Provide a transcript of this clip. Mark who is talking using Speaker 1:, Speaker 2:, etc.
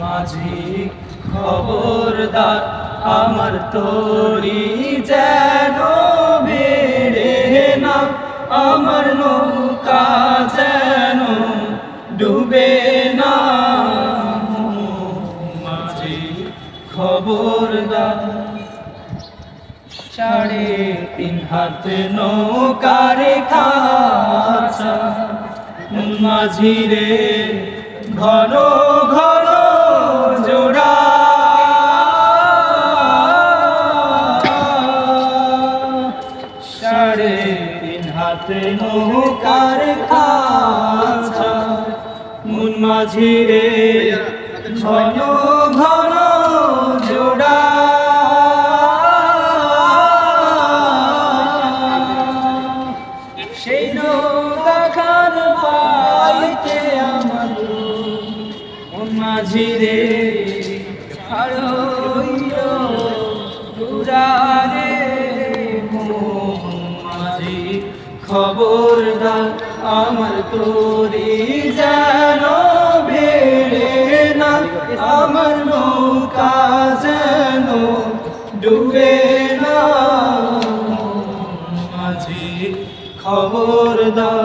Speaker 1: মাঝি খবরদার, আমার তোরি যেন বেড়ে না, আমার নৌকা যেন ডুবে না। মাঝি খবরদার সাড়ে তিন হাত নৌকার খাচা। মাঝিরে ঘন ঘন সাড়ে তিন হাত নৌকার খাচা, মুন মাঝিরে ঘন ঘন জোড়া। সেই আমার মন মাঝিরে হারইল খবরদার আমার তোরি যেন ভেড়ে না আমার নৌকা যেন ডুবে না। মাঝি খবরদার